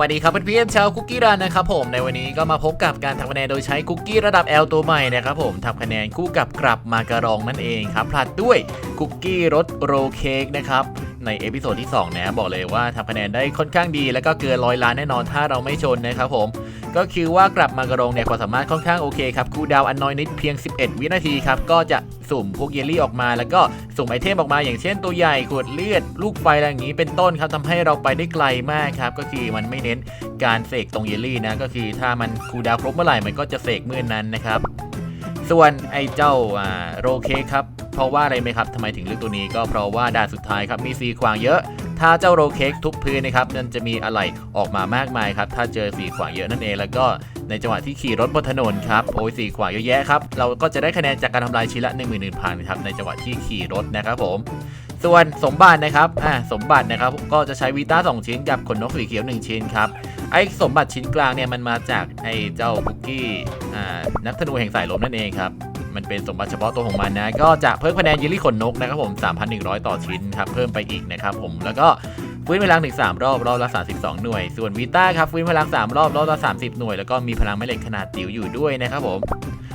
สวัสดีครับเพื่อนๆชาวคุกกี้รันนะครับผมในวันนี้ก็มาพบกับการทำคะแนนโดยใช้คุกกี้ระดับ L ตัวใหม่นะครับผมทำคะแนนคู่กับกลับมากระรองนั่นเองครับผลัดด้วยคุกกี้รสโรลเค้กนะครับ ในเอพิโซดที่2นะบอกเลยว่าทำคะแนนได้ค่อนข้างดี แล้วก็เกินร้อยล้านแน่นอนถ้าเราไม่ชนนะครับผม ก็คือว่ากลับมากระรองเนี่ยความสามารถค่อนข้างโอเคครับคูดาวอันน้อยนิดเพียง 11 วินาทีครับก็จะสุ่มพวกเยลลี่ออกมา แล้วก็สุ่มไอเทมออกมา อย่างเช่นตัวใหญ่ขวดเลือด ลูกไฟอะไรอย่างนี้เป็นต้นครับทำให้เราไปได้ไกลมากครับก็คือมันไม่เน้นการเสกตรงเยลลี่นะก็คือถ้ามันคูดาวครบเมื่อไหร่มันก็จะเสกเมื่อนั้นนะครับ ส่วนไอ้เจ้าอ่าโรเคครับ เพราะว่าอะไรไหมครับทำไมถึงเลือกตัวนี้ก็เพราะว่าด่านสุดท้ายครับมีสีขวางเยอะ ถ้าเจ้าโรเคทุบพื้นนะครับมันจะมีอะไรออกมามากมายครับ ถ้าเจอสีขวางเยอะนั่นเองแล้วก็ในจังหวะที่ขี่รถบนถนนครับโอ้ยสีขวางเยอะแยะครับเราก็จะได้คะแนนจากการทำลายชิ้นละ1 1 0 0 0ครับในจังหวะที่ขี่รถนะครับผมส่วนสมบัตินะครับ อ่า สมบัตินะครับ ก็จะใช้วีต้า2 ชิ้นกับขนนกสีเขียว 1 ชิ้นครับ ไอ้สมบัติชิ้นกลางเนี่ยมันมาจากไอ้เจ้าคุกกี้นักธนูแห่งสายลมนั่นเองครับ มันเป็นสมบัติเฉพาะตัวของมันนะ ก็จะเพิ่มคะแนนยิลลี่ขนนกนะครับผม 3,100 ต่อชิ้นครับ เพิ่มไปอีกนะครับผม แล้วก็ฟื้นพลังถึง3รอบ รอบละ 32 หน่วย ส่วนวีต้าครับฟื้นพลัง 3 รอบ รอบละ 30 หน่วย แล้วก็มีพลังแม่เหล็กขนาดจิ๋วอยู่ด้วยนะครับผม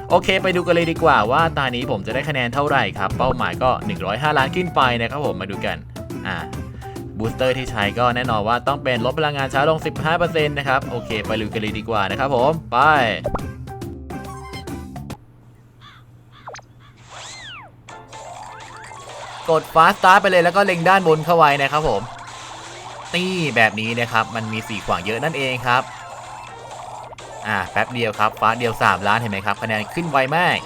โอเค ไปดูกันเลยดีกว่าว่าตานี้ผมจะได้คะแนนเท่าไหร่ครับ เป้าหมายก็ 105 ล้านขึ้นไปนะครับผมมาดูกัน อ่า บูสเตอร์ที่ใช้ก็แน่นอนว่าต้องเป็นลดพลังงานช้าลง 15%นะครับ โอเค ไปลุยกันเลยดีกว่านะครับผม ไปกดฟาสตาร์ไปเลยแล้วก็เล็งด้านบนเข้าไว้นะครับผม นี่แบบนี้นะครับ มันมีสีขวางเยอะนั่นเองครับ อ่าแป๊บเดียวครับฟาสเดียว 3 ล้านเห็นไหมครับคะแนนขึ้นไวมาก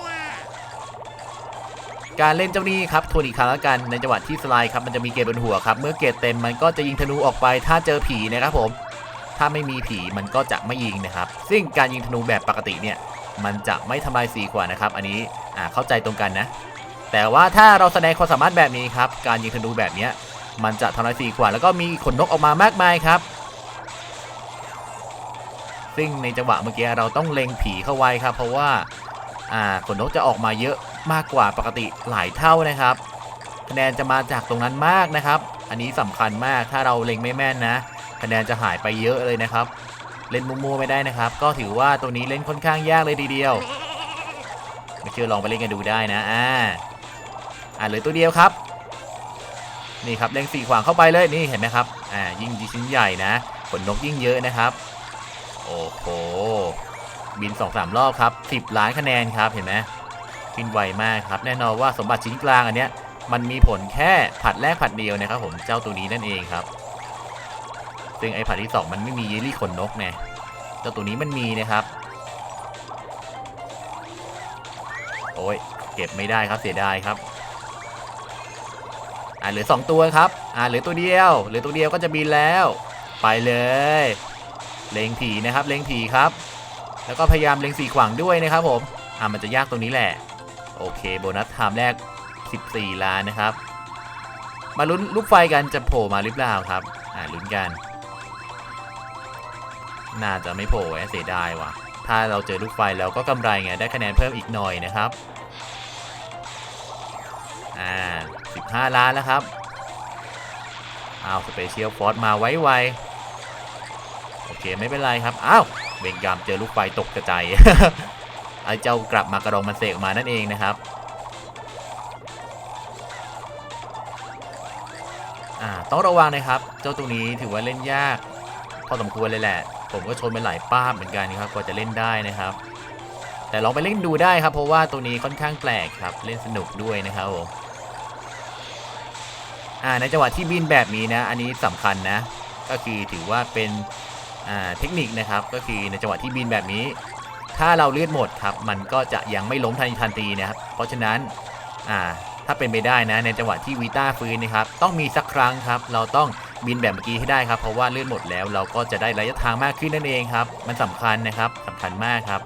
การเล่นเจ้านี้ครับทวนอีกครั้งแล้วกันในจังหวะที่สไลด์ครับมันจะมีเกรดบนหัวครับเมื่อเกรดเต็มมันก็จะยิงธนูออกไปถ้าเจอผีนะครับผม ถ้าไม่มีผีมันก็จะไม่ยิงนะครับ ซึ่งการยิงธนูแบบปกติเนี่ยมันจะไม่ทำลายสีขวานะครับ อันนี้อ่าเข้าใจตรงกันนะ แต่ว่าถ้าเราแสดงความสามารถแบบนี้ครับการยิงธนูแบบเนี้ยมันจะทำลายสีขวาแล้วก็มีขนนกออกมามากมายครับซึ่งในจังหวะเมื่อกี้เราต้องเล็งผีเข้าไว้ครับ เพราะว่าอ่าขนนกจะออกมาเยอะ มากกว่าปกติหลายเท่านะครับ คะแนนจะมาจากตรงนั้นมากนะครับ อันนี้สำคัญมากถ้าเราเล็งไม่แม่นนะคะแนนจะหายไปเยอะเลยนะครับ เล่นมัวๆไม่ได้นะครับ ก็ถือว่าตัวนี้เล่นค่อนข้างยากเลยทีเดียว ไม่เชื่อลองไปเล่นกันดูได้นะอ่าอ่าเหลือตัวเดียวครับนี่ครับเล็งสี่ขวางเข้าไปเลยนี่เห็นไหมครับอ่ายิ่งชิ้นใหญ่นะขนนกยิ่งเยอะนะครับโอ้โหบิน2อสามรอบครับ10ล้านคะแนนครับเห็นไหม ขึ้นไวมากครับ แน่นอนว่าสมบัติชิ้นกลางอันเนี้ยมันมีผลแค่ผัดแรกผัดเดียวนะครับผมเจ้าตัวนี้นั่นเองครับ ซึ่งไอ้ผัดที่ 2 มันไม่มีเยลลี่ขนนกไงเจ้าตัวนี้มันมีนะครับ โอ้ยเก็บไม่ได้ครับเสียดายครับอ่าเหลือ 2 ตัวครับอ่าเหลือตัวเดียวเหลือตัวเดียวก็จะบินแล้ว ไปเลย เล็งผีนะครับ เล็งผีครับ แล้วก็พยายามเล็งสีขวางด้วยนะครับผมอ่ามันจะยากตรงนี้แหละ โอเคโบนัสไทม์แรก 14 ล้านนะครับ มาลุ้นลูกไฟกันจะโผล่มาหรือเปล่าครับ อ่าลุ้นกัน น่าจะไม่โผล่แหวะเสียดายว่ะ ถ้าเราเจอลูกไฟแล้วก็กำไรไงได้คะแนนเพิ่มอีกหน่อยนะครับ อ่า 15 ล้านแล้วครับอ้าวสเปเชียลฟอร์สมาไวไวโอเคไม่เป็นไรครับ อ้าวเบงกามเจอลูกไฟตกกระจาย ไอ้เจ้ากลับมากระดองมันเสกออกมานั่นเองนะครับอ่าต้องระวังนะครับ เจ้าตัวนี้ถือว่าเล่นยาก พอสมควรเลยแหละ ผมก็ชนไปหลายป้าบเหมือนกันครับกว่าจะเล่นได้นะครับ แต่ลองไปเล่นดูได้ครับ เพราะว่าตัวนี้ค่อนข้างแปลกครับเล่นสนุกด้วยนะครับผมอ่าในจังหวะที่บินแบบนี้นะ อันนี้สำคัญนะ ก็คือถือว่าเป็นเทคนิคนะครับ ก็คือในจังหวะที่บินแบบนี้ ถ้าเราเลือดหมดครับ มันก็จะยังไม่ล้มทันทีทันทีนะครับ เพราะฉะนั้นอ่าถ้าเป็นไปได้นะ ในจังหวะที่วีต้าฟื้นนะครับ ต้องมีสักครั้งครับ เราต้องบินแบบเมื่อกี้ให้ได้ครับ เพราะว่าเลือดหมดแล้ว เราก็จะได้ระยะทางมากขึ้นนั่นเองครับ มันสำคัญนะครับสำคัญมากครับ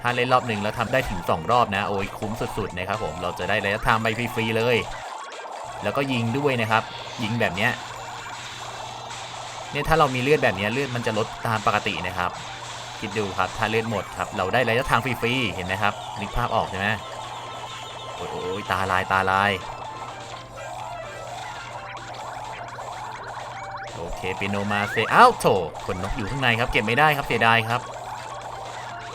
ถ้าเล่นรอบหนึ่งแล้วทำได้ถึง 2 รอบนะ โอ้ยคุ้มสุดๆนะครับผม เราจะได้ระยะทางไปฟรีๆเลย แล้วก็ยิงด้วยนะครับ ยิงแบบเนี้ย เนี่ยถ้าเรามีเลือดแบบนี้เลือดมันจะลดตามปกตินะครับ คิดดูครับถ้าเลือดหมดครับเราได้ระยะทางฟรีๆเห็นไหมครับนึกภาพออกใช่ไหมโอ้ยโอ้ยตาลายตาลายโอเคเปีโนมาเซอ้าวโถขนนกอยู่ข้างในครับเก็บไม่ได้ครับเสียดายครับ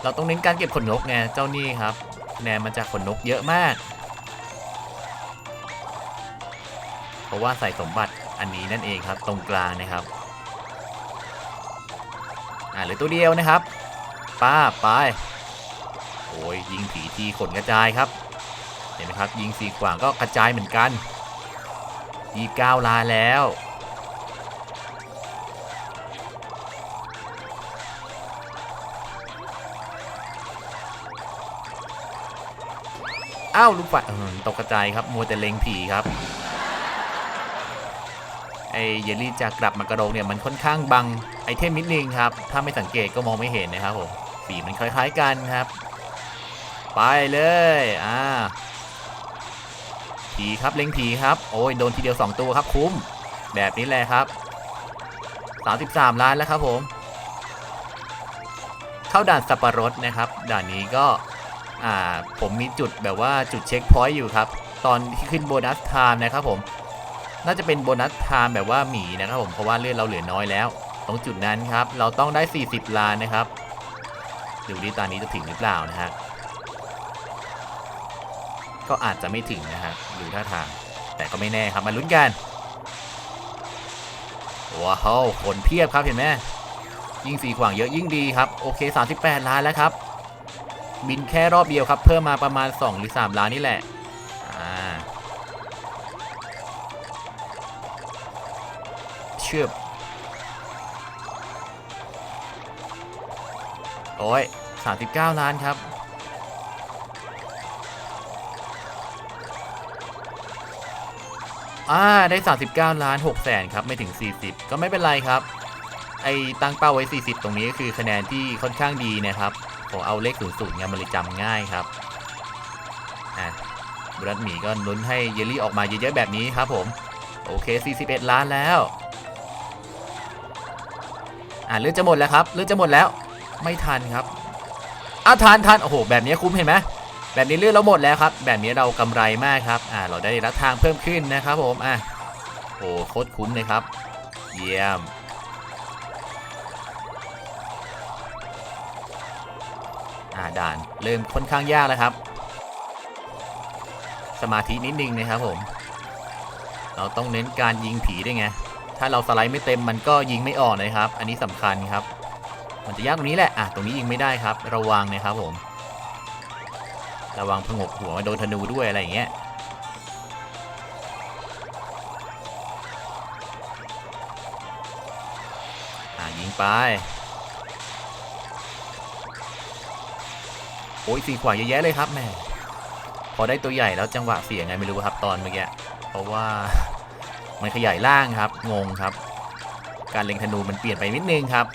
เราต้องเน้นการเก็บขนนกไงเจ้านี่ครับคะแนนมาจากขนนกเยอะมาก เพราะว่าใส่สมบัติอันนี้นั่นเองครับตรงกลางนะครับ อ่าเหลือตัวเดียวนะครับป้าไปโอ้ยยิงผีทีขนกระจายครับ เห็นไหมครับ ยิงสีขวางก็กระจายเหมือนกันยีเก้าลาแล้ว อ้าวลูกไฟเออตกกระจายครับ มัวแต่เล็งผีครับ ไอเยลลี่จากลับมากระโดงเนี่ยมันค่อนข้างบัง อเทมนิดนึงครับ ถ้าไม่สังเกตก็มองไม่เห็นนะครับผมสีมันคล้ายๆกันครับ ไปเลยอ่าผีครับเล็งผีครับ โอ้ยโดนทีเดียว 2 ตัวครับคุ้ม แบบนี้แหละครับ 33 ล้านแล้วครับผม เข้าด่านสับปะรดนะครับ ด่านนี้ก็อ่าผมมีจุดแบบว่าจุดเช็คพอยต์อยู่ครับ ตอนที่ขึ้นโบนัสไทม์นะครับผม น่าจะเป็นโบนัสไทม์แบบว่าหมีนะครับผมเพราะว่าเลือดเราเหลือน้อยแล้ว ตรงจุดนั้นครับ เราต้องได้ 40 ล้านนะครับดูดิตอนนี้จะถึงหรือเปล่านะฮะก็อาจจะไม่ถึงนะฮะดูท่าทาง แต่ก็ไม่แน่ครับมาลุ้นกันว้าวคนเพียบครับเห็นไหมยิ่งสีขวางเยอะยิ่งดีครับ โอเค 38 ล้านแล้วครับ บินแค่รอบเดียวครับ เพิ่มมาประมาณ 2 หรือ 3 ล้านนี่แหละเชื่อ โอ้ย39 ล้านครับ อ่า ได้ 39 ล้าน6แสนครับ ไม่ถึง 40 ก็ไม่เป็นไรครับ ไอ้ตั้งเป้าไว้ 40 ตรงนี้ก็คือคะแนนที่ค่อนข้างดีนะครับ ผมเอาเลขศูนย์ศูนย์เนี่ยมันเลยจำง่ายครับ อะบรัดหมีก็ลุ้นให้เยลลี่ออกมาเยอะๆแบบนี้ครับผม โอเค 41 ล้านแล้ว อะเลือดจะหมดแล้วครับ เลือดจะหมดแล้ว ไม่ทันครับอ้าทันทันโอ้โห แบบนี้คุ้มเห็นไหมแบบนี้เลือดเราหมดแล้วครับ แบบนี้เรากำไรมากครับ อ่า เราได้รับทางเพิ่มขึ้นนะครับผม อะ โอ้โคตรคุ้มเลยครับ เยี่ยม อ่าด่านเริ่มค่อนข้างยากแล้วครับ สมาธินิดนึงนะครับผม เราต้องเน้นการยิงผีด้วยไง ถ้าเราสไลด์ไม่เต็มมันก็ยิงไม่ออกนะครับ อันนี้สำคัญครับ มันจะยากตรงนี้แหละ อะ ตรงนี้ยิงไม่ได้ครับ ระวังนะครับผม ระวังผงกหัวมาโดนธนูด้วยอะไรอย่างเงี้ย อ่ายิงไป โอ้ยสีขวาเยอะแยะเลยครับแม่พอได้ตัวใหญ่แล้วจังหวะเสียงไงไม่รู้ครับตอนเมื่อกี้ เพราะว่ามันขยายล่างครับ งงครับ การเล็งธนูมันเปลี่ยนไปนิดนึงครับ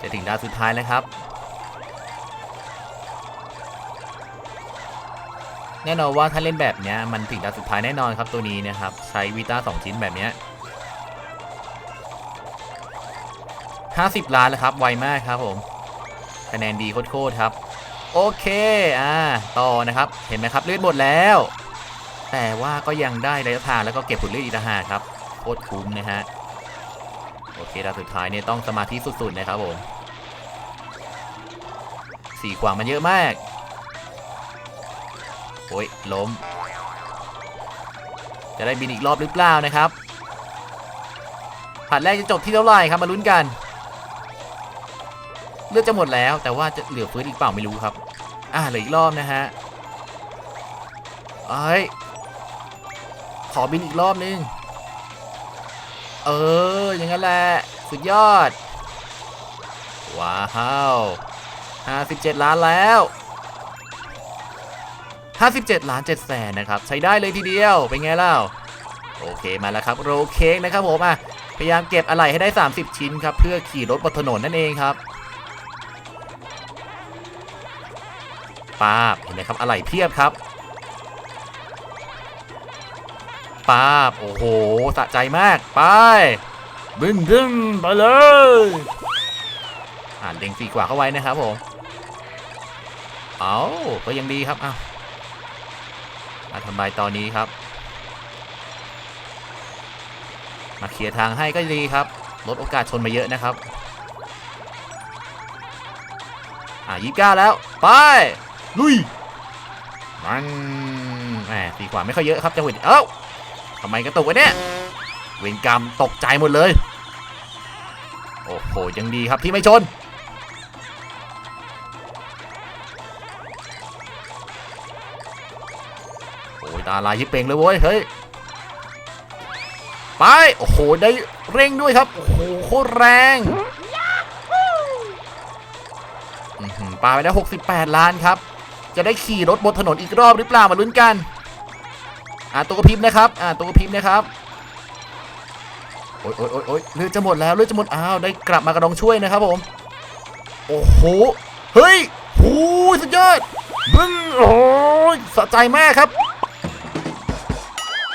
จะถึงดาวสุดท้ายแล้วครับ แน่นอนว่าถ้าเล่นแบบเนี้ยมันถึงดาวสุดท้ายแน่นอนครับตัวนี้นะครับ ใช้วีต้าสองชิ้นแบบเนี้ย50ล้านแล้วครับ ไวมากครับผม คะแนนดีโคตรครับ โอเค อ่า ต่อนะครับ เห็นไหมครับเลือดหมดแล้ว แต่ว่าก็ยังได้ระยะทางแล้วก็เก็บผลเลือดอีกต่างหากครับ โคตรคุ้มนะฮะ โอเคดาวสุดท้ายเนี่ยต้องสมาธิสุดๆนะครับผมสี่ขวางมันเยอะมาก โอ้ยล้ม จะได้บินอีกรอบหรือเปล่านะครับผัดแรกจะจบที่เท่าไหร่ครับมาลุ้นกัน เลือดจะหมดแล้วแต่ว่าจะเหลือฟื้นอีกเปล่าไม่รู้ครับ อ่าเหลืออีกรอบนะฮะเอ้ยขอบินอีกรอบนึง เออ อย่างนั้นแหละ สุดยอด ว้าว57ล้านแล้ว57ล้าน7แสนนะครับ ใช้ได้เลยทีเดียว เป็นไงเล่า โอเคมาแล้วครับโรเค้กนะครับผมอะพยายามเก็บอะไหล่ให้ได้ 30 ชิ้นครับ เพื่อขี่รถบนถนนนั่นเองครับป้าบเห็นไหมครับอะไหล่เพียบครับ ป้าบโอ้โหสะใจมาก ไป บึ้นบึ้นไปเลย อ่านเล็งสีกว่าเข้าไว้นะครับผม เอาก็ยังดีครับเอามาทำลายตอนนี้ครับ มาเคลียร์ทางให้ก็ดีครับ ลดโอกาสชนมาเยอะนะครับ อะยี่ก้าแล้ว ไป ลุย มันแหมตีขวาไม่ค่อยเยอะครับจังหวะนี้เอ้า ทำไมกระตุกวะเนี่ยเวรกรรมตกใจหมดเลย โอ้โห ยังดีครับที่ไม่ชน โอ้ยตาลายยิบเป่งเลยเว้ย เฮ้ย ไป โอ้โห ได้เร่งด้วยครับ โอ้โห โคตรแรงอื้อหือปาไปได้ 68 ล้านครับ จะได้ขี่รถบนถนนอีกรอบหรือเปล่ามาลุ้นกัน อ่าตัวกระพริบนะครับอ่าตัวกระพริบนะครับโอ๊ยโอ๊ยโอ๊ยโอ๊ยเลือดจะหมดแล้วเลือดจะหมดอ้าวได้กลับมากระดองช่วยนะครับผมโอ้โหเฮ้ยโอ้ยสุดยอดบึ้งโอ้ยสะใจมากครับ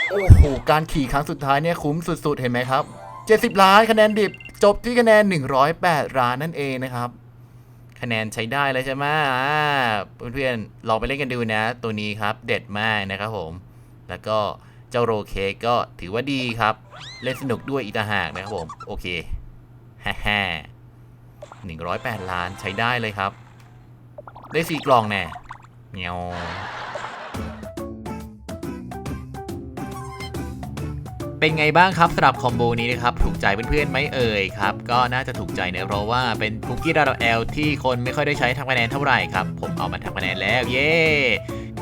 โอ้โหการขี่ครั้งสุดท้ายเนี่ยคุ้มสุด ๆ เห็นไหมครับ 70 ล้านคะแนนดิบจบที่คะแนน 108 ล้านนั่นเองนะครับ คะแนนใช้ได้เลยใช่ไหมอาเพื่อนๆลองไปเล่นกันดูนะ ตัวนี้ครับเด็ดมากนะครับผม แล้วก็เจ้าโรเคก็ถือว่าดีครับ เล่นสนุกด้วยอีตาหากนะครับผม โอเคฮ่าฮ่าหนึ่งร้อยแปดล้านใช้ได้เลยครับ ได้สี่กล่องแน่เงียวเป็นไงบ้างครับสำหรับคอมโบนี้นะครับ ถูกใจเพื่อนๆไหมเอ่ยครับ ก็น่าจะถูกใจเนะเพราะว่าเป็นคุกกี้ระดับ L ที่คนไม่ค่อยได้ใช้ทำคะแนนเท่าไหร่ครับ ผมเอามาทำคะแนนแล้ว เย้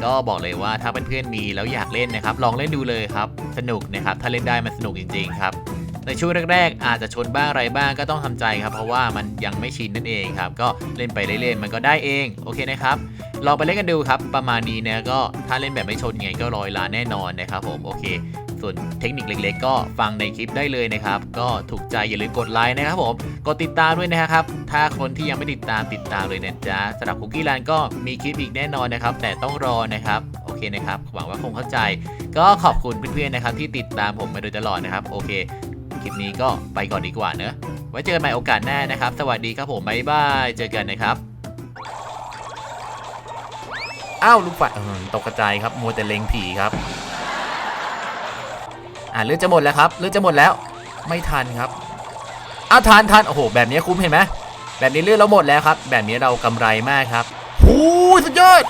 ก็บอกเลยว่าถ้าเพื่อนๆมีแล้วอยากเล่นนะครับ ลองเล่นดูเลยครับ สนุกนะครับ ถ้าเล่นได้มันสนุกจริงๆครับ ในช่วงแรกๆ อาจจะชนบ้างอะไรบ้างก็ต้องทำใจครับ เพราะว่ามันยังไม่ชินนั่นเองครับ ก็เล่นไปเรื่อยๆมันก็ได้เอง โอเคนะครับ ลองไปเล่นกันดูครับ ประมาณนี้นะก็ถ้าเล่นแบบไม่ชนไงก็ร้อยล้านแน่นอนนะครับผม โอเค ส่วนเทคนิคเล็ก ๆ ก็ฟังในคลิปได้เลยนะครับ ก็ถูกใจอย่าลืมกดไลค์นะครับผมกดติดตามด้วยนะครับ ถ้าคนที่ยังไม่ติดตามติดตามเลยนะจ๊ะสำหรับคุกกี้แลนก็มีคลิปอีกแน่นอนนะครับ แต่ต้องรอนะครับโอเคนะครับหวังว่าคงเข้าใจ ก็ขอบคุณเพื่อนๆนะครับ ที่ติดตามผมมาโดยตลอดนะครับ โอเค คลิปนี้ก็ไปก่อนดีกว่าเนอะไว้เจอกันใหม่โอกาสหน้านะครับ สวัสดีครับผมบ๊ายบายเจอกันนะครับอ้าวลูกไฟเออตกกระจายครับมัวแต่เล็งผีครับ อ่าเลือดจะหมดแล้วครับเลือดจะหมดแล้วไม่ทันครับอ้าทันทันโอ้โหแบบนี้คุ้มเห็นไหมแบบนี้เลือดเราหมดแล้วครับ แบบนี้เรากำไรมากครับหูยสุดยอด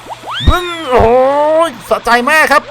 บึ้งโอ้ยสะใจมากครับ